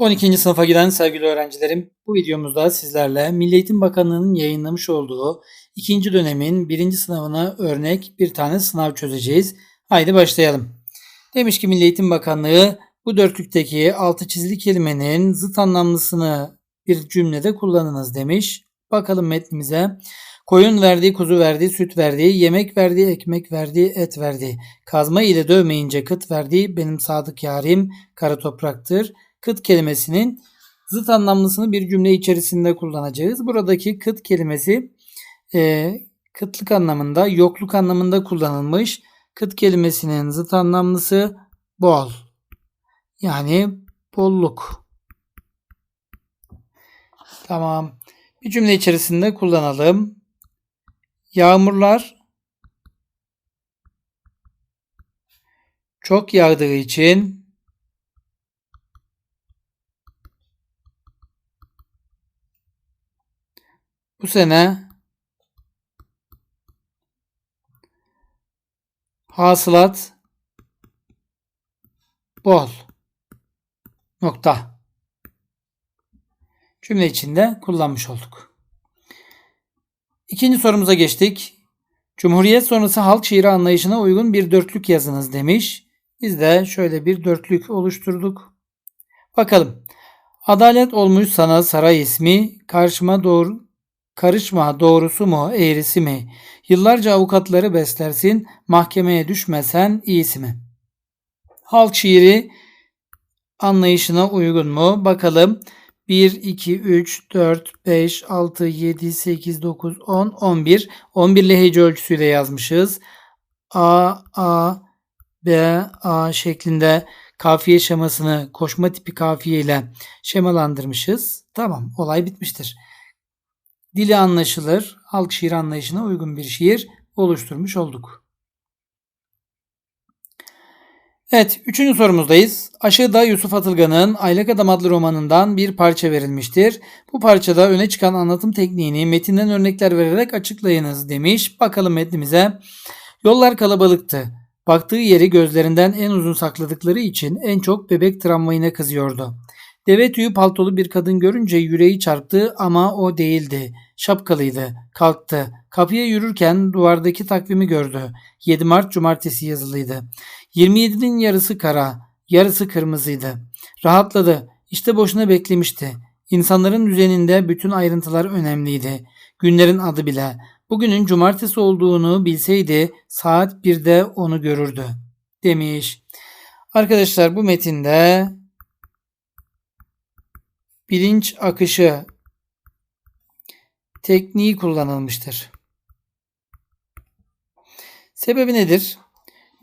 12. sınıfa giden sevgili öğrencilerim, bu videomuzda sizlerle Milli Eğitim Bakanlığı'nın yayınlamış olduğu ikinci dönemin birinci sınavına örnek bir tane sınav çözeceğiz. Haydi başlayalım. Demiş ki Milli Eğitim Bakanlığı bu dörtlükteki altı çizili kelimenin zıt anlamlısını bir cümlede kullanınız demiş. Bakalım metnimize. Koyun verdiği, kuzu verdiği, süt verdiği, yemek verdiği, ekmek verdiği, et verdiği. Kazma ile dövmeyince kıt verdiği, benim sadık yarim kara topraktır kıt kelimesinin zıt anlamlısını bir cümle içerisinde kullanacağız. Buradaki kıt kelimesi e, kıtlık anlamında, yokluk anlamında kullanılmış. Kıt kelimesinin zıt anlamlısı bol. Yani bolluk. Tamam. Bir cümle içerisinde kullanalım. Yağmurlar çok yağdığı için Bu sene hasılat bol. Nokta. Cümle içinde kullanmış olduk. İkinci sorumuza geçtik. Cumhuriyet sonrası halk şiiri anlayışına uygun bir dörtlük yazınız demiş. Biz de şöyle bir dörtlük oluşturduk. Bakalım. Adalet olmuş sana saray ismi, karşıma doğru Karışma doğrusu mu eğrisi mi? Yıllarca avukatları beslersin, mahkemeye düşmesen iyisi mi? Halk şiiri anlayışına uygun mu? Bakalım. 1, 2, 3, 4, 5, 6, 7, 8, 9, 10, 11. 11 lehece ölçüsüyle yazmışız. A, A, B, A şeklinde kafiye şemasını koşma tipi kafiye ile şemalandırmışız. Tamam olay bitmiştir dili anlaşılır, halk şiir anlayışına uygun bir şiir oluşturmuş olduk. Evet, üçüncü sorumuzdayız. Aşağıda Yusuf Atılgan'ın Aylak Adam adlı romanından bir parça verilmiştir. Bu parçada öne çıkan anlatım tekniğini metinden örnekler vererek açıklayınız demiş. Bakalım metnimize. Yollar kalabalıktı. Baktığı yeri gözlerinden en uzun sakladıkları için en çok bebek tramvayına kızıyordu. Deve tüyü paltolu bir kadın görünce yüreği çarptı ama o değildi. Şapkalıydı. Kalktı. Kapıya yürürken duvardaki takvimi gördü. 7 Mart Cumartesi yazılıydı. 27'nin yarısı kara, yarısı kırmızıydı. Rahatladı. İşte boşuna beklemişti. İnsanların düzeninde bütün ayrıntılar önemliydi. Günlerin adı bile. Bugünün cumartesi olduğunu bilseydi saat 1'de onu görürdü. Demiş. Arkadaşlar bu metinde bilinç akışı tekniği kullanılmıştır. Sebebi nedir?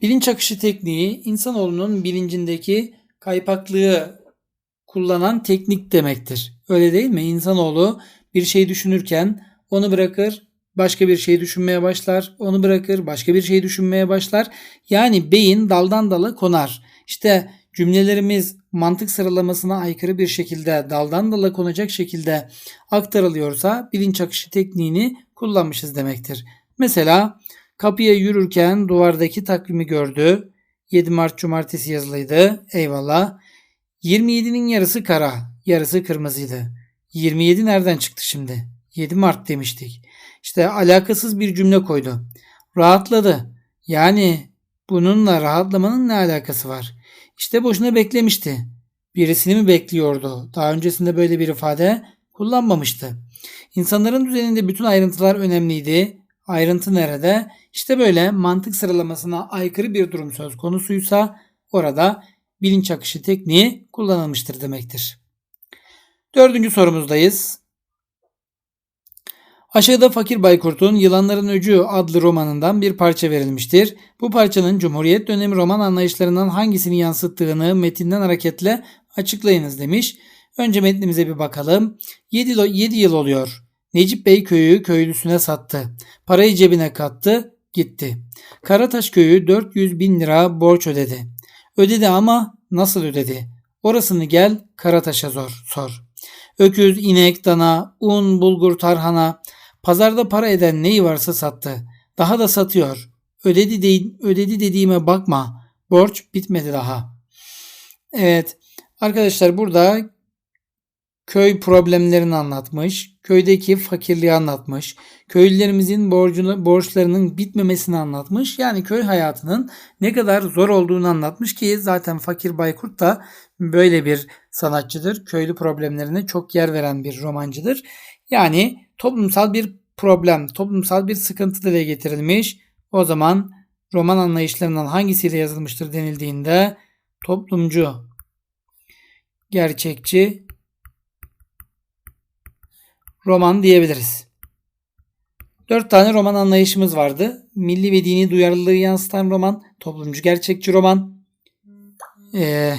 Bilinç akışı tekniği insanoğlunun bilincindeki kaypaklığı kullanan teknik demektir. Öyle değil mi? İnsanoğlu bir şey düşünürken onu bırakır, başka bir şey düşünmeye başlar, onu bırakır, başka bir şey düşünmeye başlar. Yani beyin daldan dala konar. İşte cümlelerimiz mantık sıralamasına aykırı bir şekilde daldan dala konacak şekilde aktarılıyorsa bilinç akışı tekniğini kullanmışız demektir. Mesela kapıya yürürken duvardaki takvimi gördü. 7 Mart Cumartesi yazılıydı. Eyvallah. 27'nin yarısı kara, yarısı kırmızıydı. 27 nereden çıktı şimdi? 7 Mart demiştik. İşte alakasız bir cümle koydu. Rahatladı. Yani bununla rahatlamanın ne alakası var? İşte boşuna beklemişti. Birisini mi bekliyordu? Daha öncesinde böyle bir ifade kullanmamıştı. İnsanların düzeninde bütün ayrıntılar önemliydi. Ayrıntı nerede? İşte böyle mantık sıralamasına aykırı bir durum söz konusuysa orada bilinç akışı tekniği kullanılmıştır demektir. Dördüncü sorumuzdayız. Aşağıda Fakir Baykurt'un Yılanların Öcü adlı romanından bir parça verilmiştir. Bu parçanın Cumhuriyet dönemi roman anlayışlarından hangisini yansıttığını metinden hareketle açıklayınız demiş. Önce metnimize bir bakalım. 7, 7 yıl oluyor. Necip Bey köyü köylüsüne sattı. Parayı cebine kattı, gitti. Karataş köyü 400 bin lira borç ödedi. Ödedi ama nasıl ödedi? Orasını gel Karataş'a zor, sor. Öküz, inek, dana, un, bulgur, tarhana, Pazarda para eden neyi varsa sattı. Daha da satıyor. Ödedi, de, ödedi dediğime bakma. Borç bitmedi daha. Evet. Arkadaşlar burada köy problemlerini anlatmış, köydeki fakirliği anlatmış, köylülerimizin borcunu, borçlarının bitmemesini anlatmış. Yani köy hayatının ne kadar zor olduğunu anlatmış ki zaten Fakir Baykurt da böyle bir sanatçıdır. Köylü problemlerine çok yer veren bir romancıdır. Yani toplumsal bir problem, toplumsal bir sıkıntı dile getirilmiş. O zaman roman anlayışlarından hangisiyle yazılmıştır denildiğinde toplumcu, gerçekçi roman diyebiliriz. Dört tane roman anlayışımız vardı. Milli ve dini duyarlılığı yansıtan roman, toplumcu gerçekçi roman, ee,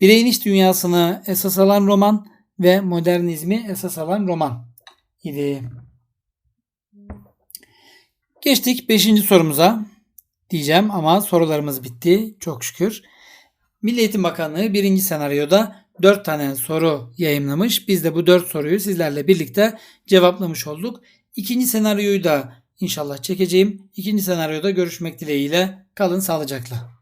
bireyin iç dünyasını esas alan roman ve modernizmi esas alan roman idi. Geçtik 5. sorumuza diyeceğim ama sorularımız bitti çok şükür. Milli Eğitim Bakanlığı birinci senaryoda 4 tane soru yayımlamış. Biz de bu 4 soruyu sizlerle birlikte cevaplamış olduk. İkinci senaryoyu da inşallah çekeceğim. İkinci senaryoda görüşmek dileğiyle kalın sağlıcakla.